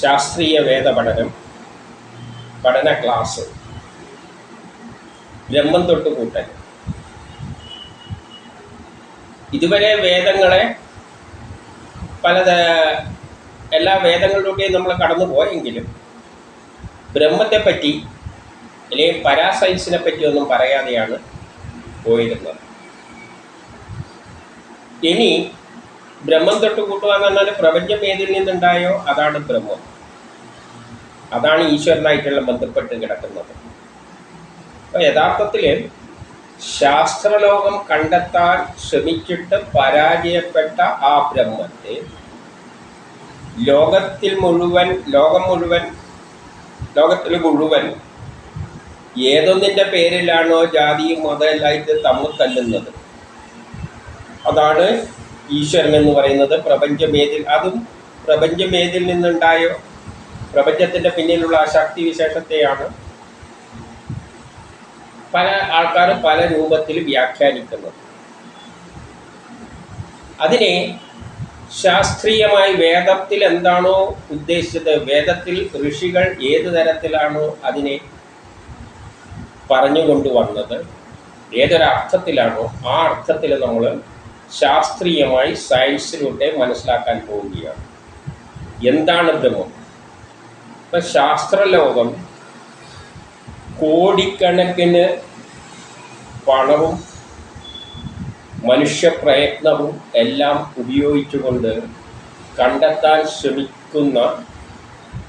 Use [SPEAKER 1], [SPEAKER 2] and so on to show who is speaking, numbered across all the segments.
[SPEAKER 1] ശാസ്ത്രീയ വേദ പഠനം ക്ലാസ് ബ്രഹ്മം തൊട്ട് കൂട്ടൽ. ഇതുവരെ വേദങ്ങളെ പല എല്ലാ വേദങ്ങളിലൂടെയും നമ്മൾ കടന്നു പോയെങ്കിലും ബ്രഹ്മത്തെപ്പറ്റി അല്ലെങ്കിൽ പരാസൈൻസിനെ പറ്റി ഒന്നും പറയാതെയാണ് പോയിരുന്നത്. ഇനി ബ്രഹ്മം തൊട്ട് കൂട്ടുക എന്ന് പറഞ്ഞാൽ പ്രപഞ്ചം ഏതിൽ നിന്നുണ്ടായോ അതാണ് ബ്രഹ്മം. അതാണ് ഈശ്വരനായിട്ടുള്ള ബന്ധപ്പെട്ട് കിടക്കുന്നത്. അപ്പോൾ യഥാർത്ഥത്തിൽ ശാസ്ത്രലോകം കണ്ടെത്താൻ ശ്രമിച്ചിട്ട് പരാജയപ്പെട്ട ആ ബ്രഹ്മത്തെ ലോകത്തിൽ മുഴുവൻ ലോകം മുഴുവൻ ലോകത്തിൽ മുഴുവൻ ഏതൊന്നിന്റെ പേരിലാണോ ജാതിയും മതമെല്ലായിട്ട് തമ്മിൽ തല്ലുന്നത്? അതാണ് ഈശ്വരൻ എന്ന് പറയുന്നത് പ്രപഞ്ചമേതിൽ അതും പ്രപഞ്ചമേതിൽ നിന്നുണ്ടായ പ്രപഞ്ചത്തിന്റെ പിന്നിലുള്ള ശക്തി വിശേഷത്തെയാണ് പല ആൾക്കാരും പല രൂപത്തിൽ വ്യാഖ്യാനിക്കുന്നത്. അതിനെ ശാസ്ത്രീയമായി വേദത്തിൽ എന്താണോ ഉദ്ദേശിച്ചത് വേദത്തിൽ ഋഷികൾ ഏത് തരത്തിലാണോ അതിനെ പറഞ്ഞുകൊണ്ടുവന്നത് ഏതൊരർത്ഥത്തിലാണോ ആ അർത്ഥത്തിൽ നമ്മൾ ശാസ്ത്രീയമായി സയൻസിലൂടെ മനസ്സിലാക്കാൻ പോവുകയാണ്. എന്താണ് ബ്രഹ്മം? ഇപ്പം ശാസ്ത്രലോകം കോടിക്കണക്കിന് പണവും മനുഷ്യപ്രയത്നവും എല്ലാം ഉപയോഗിച്ചുകൊണ്ട് കണ്ടെത്താൻ ശ്രമിക്കുന്ന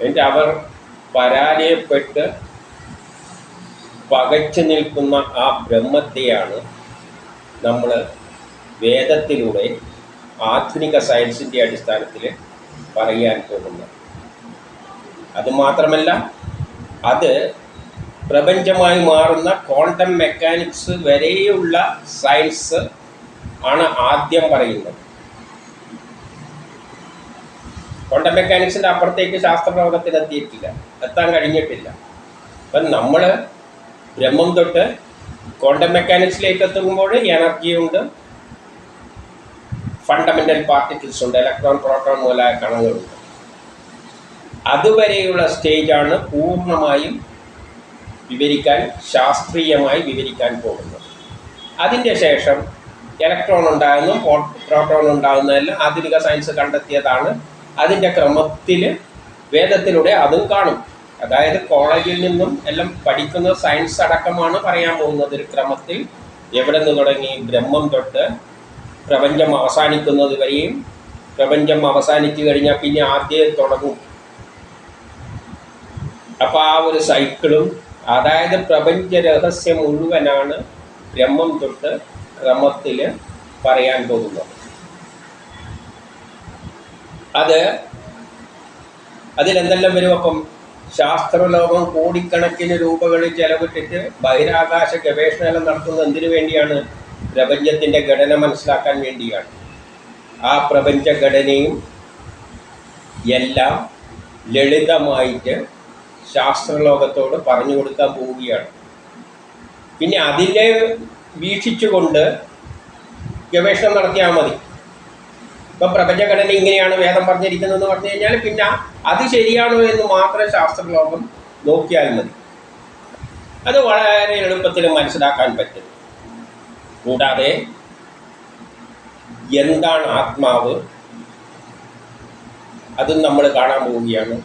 [SPEAKER 1] എന്നിട്ട് അവർ പരാജയപ്പെട്ട് പകച്ചു നിൽക്കുന്ന ആ ബ്രഹ്മത്തെയാണ് നമ്മൾ വേദത്തിലൂടെ ആധുനിക സയൻസിന്റെ അടിസ്ഥാനത്തിൽ പറയാൻ പോകുന്നത് അതുമാത്രമല്ല അത് പ്രപഞ്ചമായി മാറുന്ന ക്വാണ്ടം മെക്കാനിക്സ് വരെയുള്ള സയൻസ് ആണ് ആദ്യം പറയുന്നത്. ക്വാണ്ടം മെക്കാനിക്സിന്റെ അപ്പുറത്തേക്ക് ശാസ്ത്രലോകത്തിൽ എത്തിയിട്ടില്ല. എത്താൻ കഴിഞ്ഞിട്ടില്ല. അപ്പം നമ്മൾ ബ്രഹ്മം തൊട്ട് ക്വാണ്ടം മെക്കാനിക്സിലേക്ക് എത്തുമ്പോൾ എനർജി ഉണ്ട് ഫണ്ടമെന്റൽ പാർട്ടിക്കിൾസ് ഉണ്ട്. ഇലക്ട്രോൺ പ്രോട്ടോൺ മുതലായ കണങ്ങളുണ്ട്. അതുവരെയുള്ള സ്റ്റേജാണ് പൂർണമായും വിവരിക്കാൻ ശാസ്ത്രീയമായി വിവരിക്കാൻ പോകുന്നത്. അതിന്റെ ശേഷം ഇലക്ട്രോൺ ഉണ്ടാകുന്നു പ്രോട്ടോൺ ഉണ്ടാകുന്നതെല്ലാം ആധുനിക സയൻസ് കണ്ടെത്തിയതാണ്. അതിന്റെ ക്രമത്തിൽ വേദത്തിലൂടെ അതും കാണും. അതായത് കോളേജിൽ നിന്നും എല്ലാം പഠിക്കുന്ന സയൻസ് അടക്കമാണ് പറയാൻ പോകുന്നത്. ഒരു ക്രമത്തിൽ എവിടെ നിന്ന് തുടങ്ങി? ബ്രഹ്മം തൊട്ട് പ്രപഞ്ചം അവസാനിക്കുന്നത് വരെയും പ്രപഞ്ചം അവസാനിച്ചു കഴിഞ്ഞാൽ പിന്നെ ആദ്യം തുടങ്ങും. അപ്പോൾ ആ ഒരു സൈക്കിളും അതായത് പ്രപഞ്ച രഹസ്യം മുഴുവനാണ് ബ്രഹ്മം തൊട്ട് ക്രമത്തിൽ പറയാൻ പോകുന്നത്. അത് അതിലെന്തെല്ലാം വരും അപ്പം? ശാസ്ത്രലോകം കോടിക്കണക്കിന് രൂപകളിൽ ചെലവിട്ടിട്ട് ബഹിരാകാശ ഗവേഷണം നടത്തുന്നത് എന്തിനു വേണ്ടിയാണ്? പ്രപഞ്ചത്തിന്റെ ഘടന മനസ്സിലാക്കാൻ വേണ്ടിയാണ്. ആ പ്രപഞ്ചഘടനയും എല്ലാം ലളിതമായിട്ട് ശാസ്ത്രലോകത്തോട് പറഞ്ഞു കൊടുക്കാൻ പോവുകയാണ്. പിന്നെ അതിനെ വീക്ഷിച്ചുകൊണ്ട് ഗവേഷണം നടത്തിയാൽ മതി. ഇപ്പം പ്രപഞ്ചഘടന ഇങ്ങനെയാണ് വേദം പറഞ്ഞിരിക്കുന്നതെന്ന് പറഞ്ഞു കഴിഞ്ഞാൽ പിന്നെ അത് ശരിയാണോ എന്ന് മാത്രം ശാസ്ത്രലോകം നോക്കിയാൽ മതി. അത് വളരെ എളുപ്പത്തിൽ മനസ്സിലാക്കാൻ പറ്റും. കൂടാതെ എന്താണ് ആത്മാവ്? അതും നമ്മൾ കാണാൻ പോവുകയാണ്.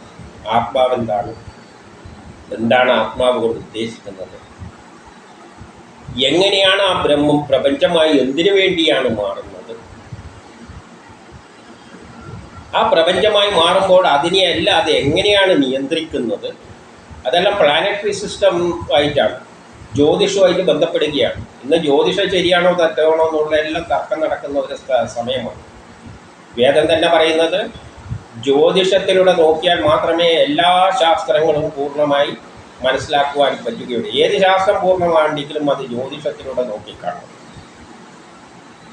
[SPEAKER 1] ആത്മാവ് എന്താണ് എന്താണ് ആത്മാവ് കൊണ്ട് ഉദ്ദേശിക്കുന്നത്? എങ്ങനെയാണ് ആ ബ്രഹ്മം പ്രപഞ്ചമായി എന്തിനു വേണ്ടിയാണ് മാറുന്നത്? ആ പ്രപഞ്ചമായി മാറുമ്പോൾ അതിനെ അല്ല അത് എങ്ങനെയാണ് നിയന്ത്രിക്കുന്നത്? അതെല്ലാം പ്ലാനറ്ററി സിസ്റ്റം ആയിട്ടാണ്. ജ്യോതിഷവുമായിട്ട് ബന്ധപ്പെടുകയാണ്. ഇന്ന് ജ്യോതിഷം ശരിയാണോ തെറ്റാണോ എന്നുള്ള എല്ലാം തർക്കം നടക്കുന്ന ഒരു സമയമാണ്. വേദം തന്നെ പറയുന്നത് ജ്യോതിഷത്തിലൂടെ നോക്കിയാൽ മാത്രമേ എല്ലാ ശാസ്ത്രങ്ങളും പൂർണമായി മനസ്സിലാക്കുവാൻ പറ്റുകയുള്ളൂ. ഏത് ശാസ്ത്രം പൂർണമാണെങ്കിലും അത് ജ്യോതിഷത്തിലൂടെ നോക്കിക്കാണും.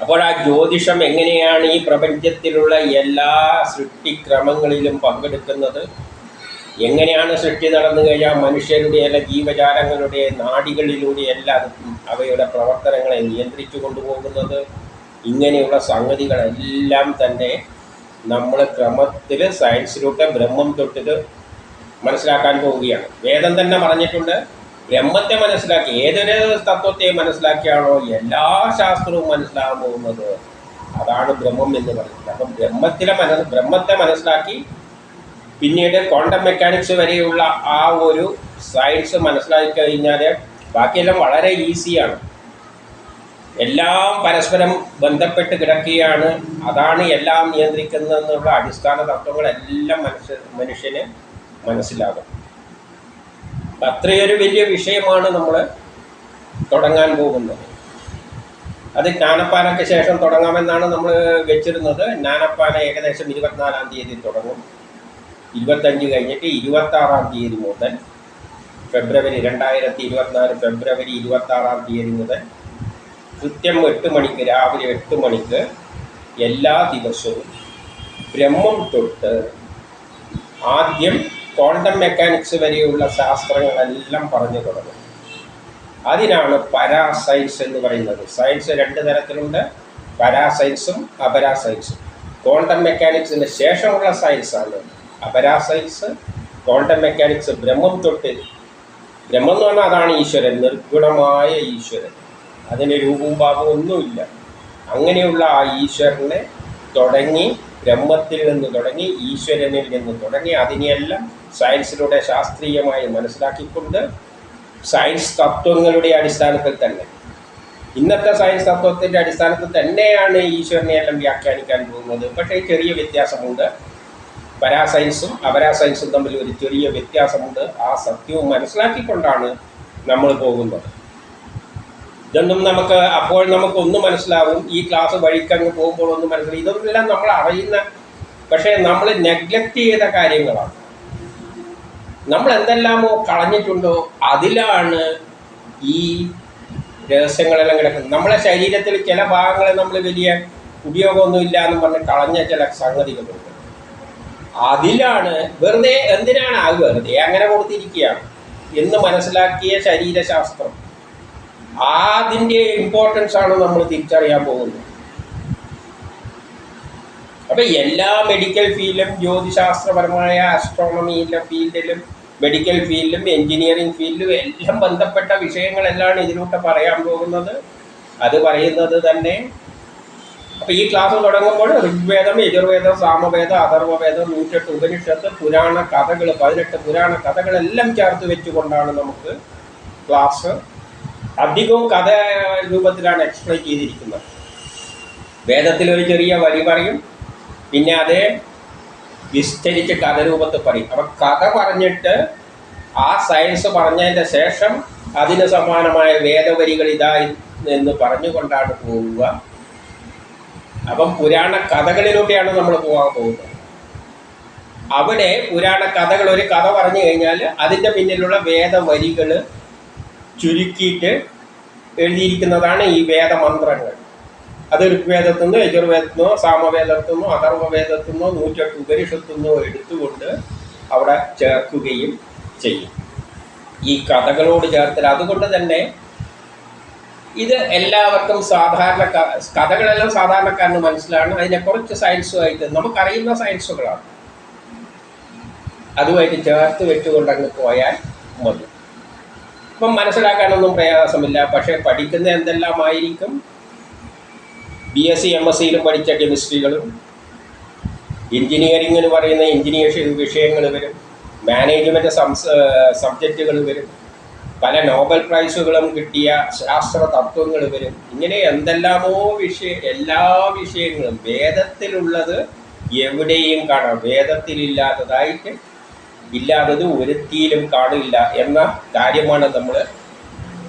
[SPEAKER 1] അപ്പോൾ ആ ജ്യോതിഷം എങ്ങനെയാണ് ഈ പ്രപഞ്ചത്തിലുള്ള എല്ലാ സൃഷ്ടിക്രമങ്ങളിലും പങ്കെടുക്കുന്നത്? എങ്ങനെയാണ് സൃഷ്ടി നടന്നു കഴിഞ്ഞാൽ മനുഷ്യരുടെ അല്ല ജീവജാലങ്ങളുടെ നാടികളിലൂടെയല്ല അവയുടെ പ്രവർത്തനങ്ങളെ നിയന്ത്രിച്ചു കൊണ്ടുപോകുന്നത്. ഇങ്ങനെയുള്ള സംഗതികളെല്ലാം തന്നെ നമ്മൾ ക്രമത്തിൽ സയൻസിലൂടെ ബ്രഹ്മം തൊട്ടിട്ട് മനസ്സിലാക്കാൻ പോവുകയാണ്. വേദം തന്നെ പറഞ്ഞിട്ടുണ്ട് ബ്രഹ്മത്തെ മനസ്സിലാക്കി ഏതൊരു തത്വത്തെ മനസ്സിലാക്കിയാണോ എല്ലാ ശാസ്ത്രവും മനസ്സിലാകാൻ പോകുന്നത്? അതാണ് ബ്രഹ്മം എന്ന് പറയുന്നത്. അപ്പം ബ്രഹ്മത്തിലെ മനസ്സ് ബ്രഹ്മത്തെ മനസ്സിലാക്കി പിന്നീട് ക്വാണ്ടം മെക്കാനിക്സ് വരെയുള്ള ആ ഒരു സയൻസ് മനസ്സിലാക്കി കഴിഞ്ഞാൽ ബാക്കിയെല്ലാം വളരെ ഈസിയാണ് എല്ലാം പരസ്പരം ബന്ധപ്പെട്ട് കിടക്കുകയാണ്. അതാണ് എല്ലാം നിയന്ത്രിക്കുന്നതെന്നുള്ള അടിസ്ഥാന തത്വങ്ങളെല്ലാം മനുഷ്യ മനുഷ്യന് മനസ്സിലാകും. അത്രയൊരു വലിയ വിഷയമാണ് നമ്മൾ തുടങ്ങാൻ പോകുന്നത്. അത് ജ്ഞാനപ്പാനയ്ക്ക് ശേഷം തുടങ്ങാമെന്നാണ് നമ്മൾ വെച്ചിരുന്നത്. ജ്ഞാനപ്പാന ഏകദേശം ഇരുപത്തിനാലാം തീയതി തുടങ്ങും. ഇരുപത്തഞ്ച് കഴിഞ്ഞിട്ട് ഇരുപത്താറാം തീയതി മുതൽ ഫെബ്രുവരി രണ്ടായിരത്തി ഇരുപത്തിനാല് ഫെബ്രുവരി ഇരുപത്താറാം തീയതി മുതൽ കൃത്യം എട്ട് മണിക്ക് രാവിലെ എട്ട് മണിക്ക് എല്ലാ ദിവസവും ബ്രഹ്മം തൊട്ട് ആദ്യം ക്വാണ്ടം മെക്കാനിക്സ് വരെയുള്ള ശാസ്ത്രങ്ങളെല്ലാം പറഞ്ഞു തുടങ്ങും. അതിനാണ് പരാസയൻസ് എന്ന് പറയുന്നത്. സയൻസ് രണ്ട് തരത്തിലുണ്ട്. പരാസയൻസും അപരാസയൻസും ക്വാണ്ടം മെക്കാനിക്സിന് ശേഷമുള്ള സയൻസാണ്. അപരാസയൻസ് ക്വാണ്ടം മെക്കാനിക്സ് ബ്രഹ്മം തൊട്ട് ബ്രഹ്മം എന്ന് പറഞ്ഞാൽ അതാണ് ഈശ്വരൻ നിർഗുണമായ ഈശ്വരൻ. അതിന് രൂപവും ഭാവവും ഒന്നുമില്ല. അങ്ങനെയുള്ള ആ ഈശ്വരനെ തുടങ്ങി ബ്രഹ്മത്തിൽ നിന്ന് തുടങ്ങി ഈശ്വരനിൽ നിന്ന് തുടങ്ങി അതിനെയെല്ലാം സയൻസിലൂടെ ശാസ്ത്രീയമായി മനസ്സിലാക്കിക്കൊണ്ട് സയൻസ് തത്വങ്ങളുടെ അടിസ്ഥാനത്തിൽ തന്നെ. ഇന്നത്തെ സയൻസ് തത്വത്തിന്റെ അടിസ്ഥാനത്തിൽ തന്നെയാണ് ഈശ്വരനെ എല്ലാം വ്യാഖ്യാനിക്കാൻ പോകുന്നത്. പക്ഷേ ചെറിയ വ്യത്യാസമുണ്ട്. പരാസയൻസും അപരാസൈൻസും തമ്മിൽ ഒരു ചെറിയ വ്യത്യാസമുണ്ട്. ആ സത്യവും മനസ്സിലാക്കിക്കൊണ്ടാണ് നമ്മൾ പോകുന്നത്. ഇതൊന്നും നമുക്ക് അപ്പോൾ നമുക്ക് ഒന്നും മനസ്സിലാവും. ഈ ക്ലാസ് വഴിക്കങ്ങ് പോകുമ്പോൾ ഒന്നും മനസ്സിലാവും. ഇതൊന്നെല്ലാം നമ്മൾ അറിയുന്ന പക്ഷേ നമ്മൾ നെഗ്ലക്റ്റ് ചെയ്ത കാര്യങ്ങളാണ്. നമ്മൾ എന്തെല്ലാമോ കളഞ്ഞിട്ടുണ്ടോ അതിലാണ് ഈ രഹസ്യങ്ങളെല്ലാം കിടക്കുന്നത്. നമ്മളെ ശരീരത്തിൽ ചില ഭാഗങ്ങളെ നമ്മൾ വലിയ ഉപയോഗമൊന്നുമില്ല എന്ന് പറഞ്ഞ് കളഞ്ഞ ചില സംഗതികളുണ്ട്. അതിലാണ് വെറുതെ എന്തിനാണ് ആ വെറുതെ? അങ്ങനെ കൊടുത്തിരിക്കുകയാണ്. എന്ന് മനസ്സിലാക്കിയ ശരീരശാസ്ത്രം. അതിന്റെ ഇമ്പോർട്ടൻസ് ആണ് നമ്മൾ തിരിച്ചറിയാൻ പോകുന്നത്. അപ്പം എല്ലാ മെഡിക്കൽ ഫീൽഡിലും ജ്യോതിശാസ്ത്രപരമായ ആസ്ട്രോണമിയിലെ ഫീൽഡിലും മെഡിക്കൽ ഫീൽഡിലും എൻജിനീയറിംഗ് ഫീൽഡിലും എല്ലാം ബന്ധപ്പെട്ട വിഷയങ്ങളെല്ലാം ഇതിലൂടെ പറയാൻ പോകുന്നത്. അത് പറയുന്നത് തന്നെ അപ്പോൾ ഈ ക്ലാസ് തുടങ്ങുമ്പോൾ ഋഗ്വേദം യജുർവേദം സാമവേദം അഥർവവേദം നൂറ്റെട്ട് ഉപനിഷത്ത് പുരാണ കഥകൾ പതിനെട്ട് പുരാണ കഥകളെല്ലാം ചേർത്ത് വെച്ചുകൊണ്ടാണ് നമുക്ക് ക്ലാസ് അധികവും കഥ രൂപത്തിലാണ് എക്സ്പ്ലെയിൻ ചെയ്തിരിക്കുന്നത്. വേദത്തിൽ ഒരു ചെറിയ വരി പറയും പിന്നെ അത് വിസ്തരിച്ച് കഥ രൂപത്തിൽ പറയും. അപ്പം കഥ പറഞ്ഞിട്ട് ആ സയൻസ് പറഞ്ഞതിന്റെ ശേഷം അതിന് സമാനമായ വേദവരികൾ ഇതായി എന്ന് പറഞ്ഞുകൊണ്ടാണ് പോവുക. അപ്പം പുരാണ കഥകളിലൂടെയാണ് നമ്മൾ പോകാൻ പോകുന്നത്. അവിടെ പുരാണ കഥകൾ ഒരു കഥ പറഞ്ഞു കഴിഞ്ഞാൽ അതിന്റെ പിന്നിലുള്ള വേദവരികൾ ചുരുക്കിയിട്ട് എഴുതിയിരിക്കുന്നതാണ് ഈ വേദമന്ത്രങ്ങൾ. അത് ഋഗ്വേദത്തു നിന്നോ യജുർവേദത്തു നിന്നോ സാമവേദത്തു നിന്നോ അഥർവവേദത്തു നിന്നോ നൂറ്റെട്ട് ഉപനിഷത്തു നിന്നോ എടുത്തുകൊണ്ട് അവിടെ ചേർക്കുകയും ചെയ്യും. ഈ കഥകളോട് ചേർത്തൽ അതുകൊണ്ട് തന്നെ ഇത് എല്ലാവർക്കും സാധാരണ കഥകളെല്ലാം സാധാരണക്കാരന് മനസ്സിലാണ്. അതിനെ കുറച്ച് സയൻസുമായിട്ട് നമുക്കറിയുന്ന സയൻസുകളാണ് അതുമായിട്ട് ചേർത്ത് വെച്ചുകൊണ്ട് അങ്ങ് പോയാൽ മതി. ഇപ്പം മനസ്സിലാക്കാനൊന്നും പ്രയാസമില്ല. പക്ഷേ പഠിക്കുന്ന എന്തെല്ലാമായിരിക്കും? B S C M S സിയിലും പഠിച്ച കെമിസ്ട്രികളും എഞ്ചിനീയറിംഗ് എന്ന് പറയുന്ന എഞ്ചിനീയറിംഗ് വിഷയങ്ങൾ വരും. മാനേജ്മെന്റ് സംസ് സബ്ജക്റ്റുകൾ വരും. പല നോബൽ പ്രൈസുകളും കിട്ടിയ ശാസ്ത്ര തത്വങ്ങൾ വരും. ഇങ്ങനെ എന്തെല്ലാമോ വിഷയ എല്ലാ വിഷയങ്ങളും വേദത്തിലുള്ളത് എവിടെയും കാണാം. വേദത്തിലില്ലാത്തതായിട്ട് ഇല്ലാത്തത് ഒരുത്തിയിലും കാണില്ല എന്ന കാര്യമാണ് നമ്മൾ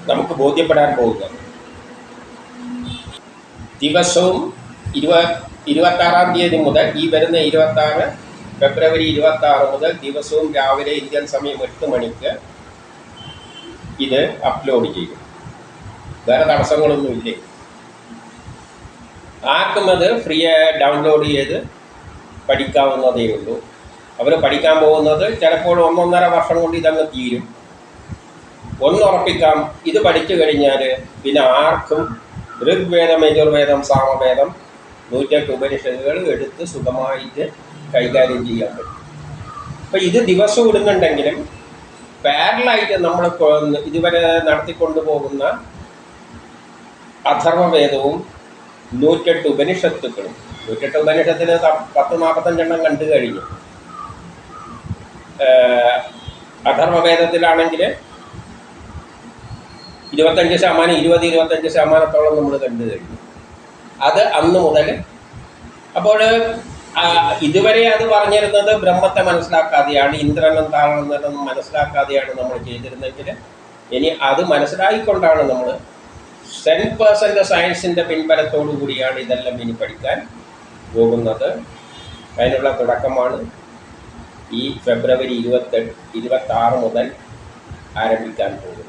[SPEAKER 1] നമുക്ക് ബോധ്യപ്പെടാൻ പോകുന്നത്. ദിവസവും ഇരുപ ഇരുപത്താറാം തീയതി മുതൽ ഈ വരുന്ന ഇരുപത്താറ് ഫെബ്രുവരി ഇരുപത്താറ് മുതൽ ദിവസവും രാവിലെ ഇന്ത്യൻ സമയം എട്ട് മണിക്ക് ഇത് അപ്ലോഡ് ചെയ്യും. വേറെ തടസ്സങ്ങളൊന്നുമില്ലേ ആർക്കും അത് ഫ്രീ ഡൗൺലോഡ് ചെയ്ത് പഠിക്കാവുന്നതേ ഉള്ളൂ. അവർ പഠിക്കാൻ പോകുന്നത് ചിലപ്പോൾ ഒന്നൊന്നര വർഷം കൊണ്ട് ഇതങ്ങ് തീരും. ഒന്നുറപ്പിക്കാം. ഇത് പഠിച്ചു കഴിഞ്ഞാൽ പിന്നെ ആർക്കും ഋഗ്വേദം യജുർവേദം സാമവേദം നൂറ്റെട്ട് ഉപനിഷത്തുകൾ എടുത്ത് സുഖമായിട്ട് കൈകാര്യം ചെയ്യാൻ പറ്റും. അപ്പം ഇത് ദിവസം ഇടുന്നുണ്ടെങ്കിലും പാരലായിട്ട് നമ്മൾ ഇതുവരെ നടത്തിക്കൊണ്ടുപോകുന്ന അഥർവവേദവും നൂറ്റെട്ട് ഉപനിഷത്തുക്കളും. നൂറ്റെട്ട് ഉപനിഷത്തിന് പത്ത് നാൽപ്പത്തഞ്ചെണ്ണം കണ്ടു കഴിഞ്ഞു. അഥർവവേദത്തിലാണെങ്കിൽ ഇരുപത്തഞ്ച് ശതമാനം ഇരുപത് ഇരുപത്തഞ്ച് ശതമാനത്തോളം നമ്മൾ കണ്ടു കഴിഞ്ഞു. അത് അന്ന് മുതൽ അപ്പോൾ ഇതുവരെ അത് പറഞ്ഞിരുന്നത് ബ്രഹ്മത്തെ മനസ്സിലാക്കാതെയാണ് ഇന്ദ്രനും താളെന്നും മനസ്സിലാക്കാതെയാണ് നമ്മൾ ചെയ്തിരുന്നെങ്കിൽ ഇനി അത് മനസ്സിലാക്കിക്കൊണ്ടാണ് നമ്മൾ സെൻ പേഴ്സന്റ് സയൻസിന്റെ പിൻബലത്തോടു കൂടിയാണ് ഇതെല്ലാം ഇനി പഠിക്കാൻ പോകുന്നത്. അതിനുള്ള തുടക്കമാണ് ഈ ഫെബ്രുവരി ഇരുപത്തെട്ട് ഇരുപത്താറ് മുതൽ ആരംഭിക്കാൻ പോകുന്നത്.